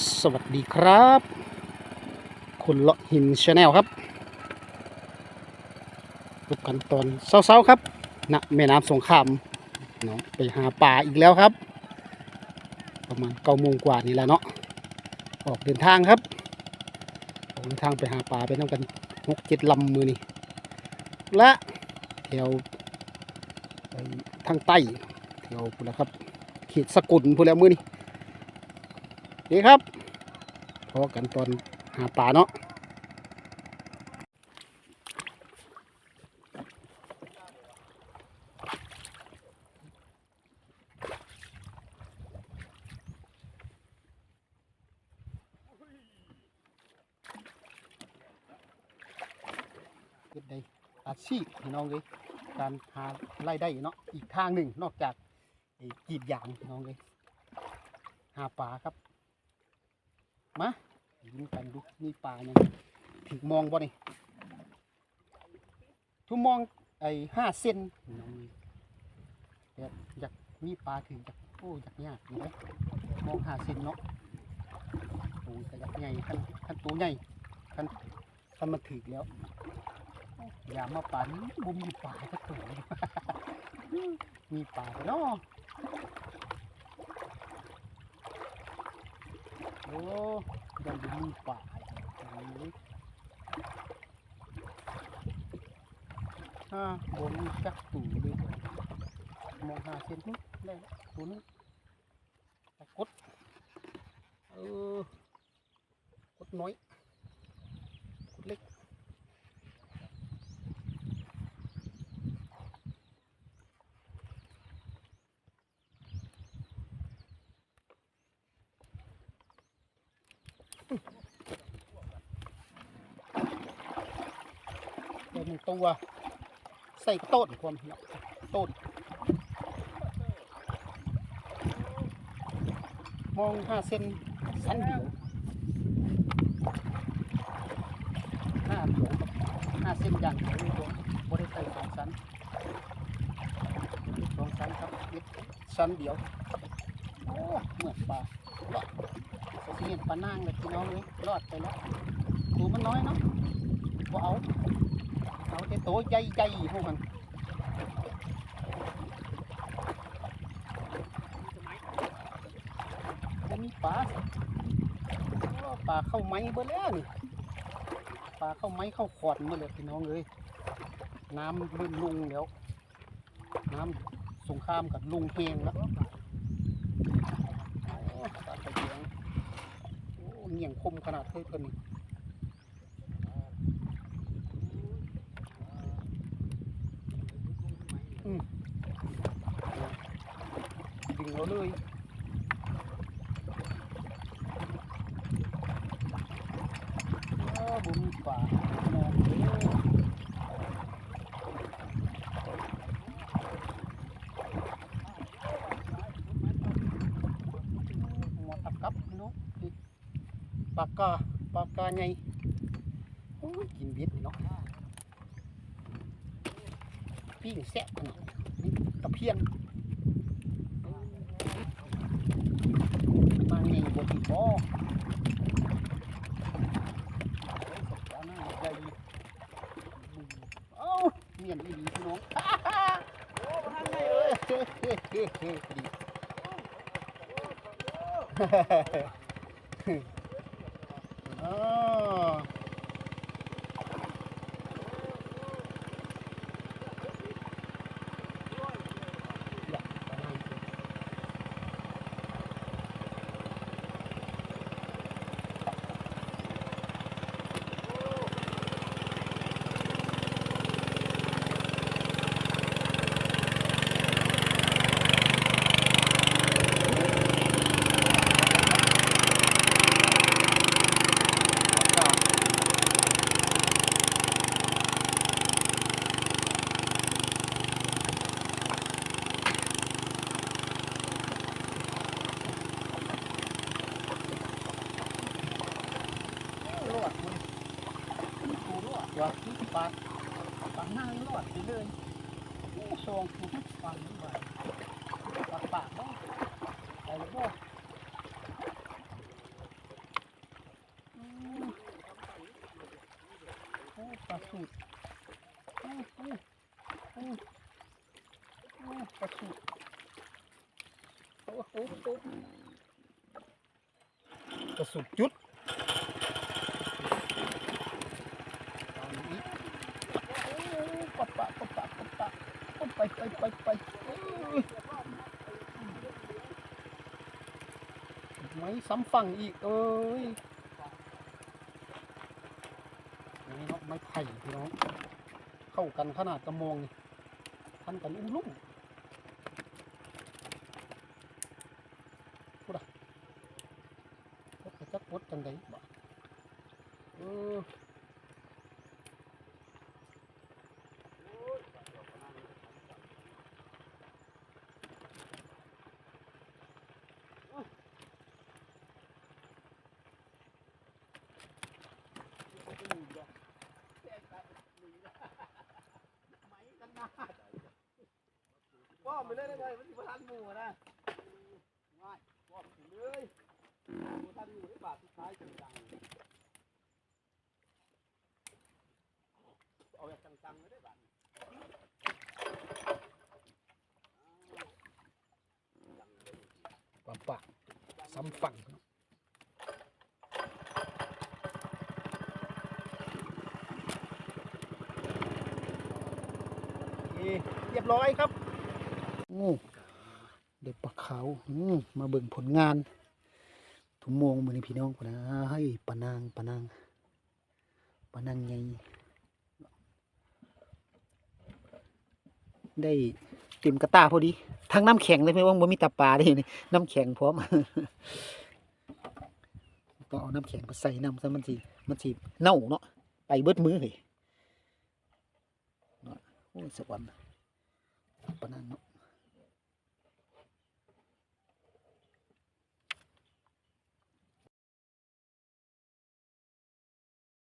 สวัสดีครับ คุณเลาะหินชาแนลครับพบกันตอนเช้าๆครับณแม่น้ำสงครามเนาะไปหาปลาอีกแล้วครับ ประมาณเก้าโมงกว่านี่แหละเนาะออกเดินทางครับออกเดินทางไปหาปลาไปน้ำกันหกเจ็ดลำมือนี่และแถวทางใต้แถวพูนละครับเขตสกุลพูนแล้วมือนี่ นี่ครับพอกันตอนหาปลาเนาะเฮ็ดได้อาชีพน้องเลยการหารายได้เนาะอีกทางหนึ่งนอกจากกีดยางน้องเลยหาปลาครับ มายิงกันดูมีปลายังถึงมองบ่นี่ทุกมองไอ้ห้าเซนน้องแต่อยากมีปลาถึงอยากโอ้อยากยากอยู่เลยมองห้าเซนเนาะโอ้แต่อยากใหญ่ขั้นขั้นตัวใหญ่ขั้นขั้นมันถึกแล้วอย่ามาป่านี้บุมมีปลาก็ตัวมีปลาเนาะ อ้ยังจะมีป่าอีกอ่าบนจักตู่เลยมองหาเส้นนู้นได้ตัวนึงปรากดเออกดน้อยกดเล็กได้ หนึ่งตัว ใส่ต้นความเนาะต้น มองห้าเซนสันเดียวห้าเดียวห้าเซนอย่างเดียวตัวบริใส่สองสันสองสันครับสันเดียวโอ้เหมือนปลาลอดเสียนปลานางเลยพี่น้องเลยรอดไปแล้วตัวมันน้อยเนาะบ่เอา เอาแต่ตัวใหญ่ๆพวกมันจะมีปลาปลาเข้าไม้เบิดแล้วนี่ปลาเข้าไม้เข้าขอดมาเลยพี่น้องเลยน้ำเริ่มลงแล้ว น้ำสงครามกับลุงเฮงแล้วโอ้ปลาตะเกียงโอ้เหนียงคมขนาดเท่านี้ ดึงเอาเลยโอ้บุญป่าแม่เด้อหมดต เอ้าเมียนดีพี่น้องโอ้มาทางไหนเอ้ยดี วัดที่ปัดปัดหน้าลอดไปเลยนี่ทรงผู้ฟังนี่ว่าปักปากบ้างอะไรบ้างโอ้ปลาสุดโอ้โอ้โอ้โอ้ปลาสุดโอ้โอ้โอ้ปลาสุดจุด ปะปะปะปะปะปะโอ้ไปไปไปไปไม่ซ้ำฝั่งอีกเอ้ยนนี้เนาะไม้ไผ่พี่น้องเข้ากันขนาดกระมองนี่ทันกันอุ้มลุ่มพูดอะพดจักพดจังไดบ่เออ มไปเลยได้ไงมันสิบ่ทันหมู่อะนะง่ายป้อมไปเลยบ่ทันหมู่ได้บาทสุดท้ายจังๆเอาแบบจังๆเลยได้บาทปะปะซ้ำฝั่งนี่เรียบร้อยครับโอ้ เด็กปลาขาวมาเบิ่งผลงานถุงโมงมือนี้พี่น้องพุ่นนะให้ปะนางปะนางปะนางไงได้เต็มกระตาพอดีทั้งน้ำแข็งเลยไม่ว่าบ่มีตาปลาได้นี่น้ำแข็งพร้อมต้องเอาน้ำแข็งมาใส่น้ำซะมันสิมันสิเน่าเนาะไปเบิดมือเลยเนาะโอ้ยสวรรค์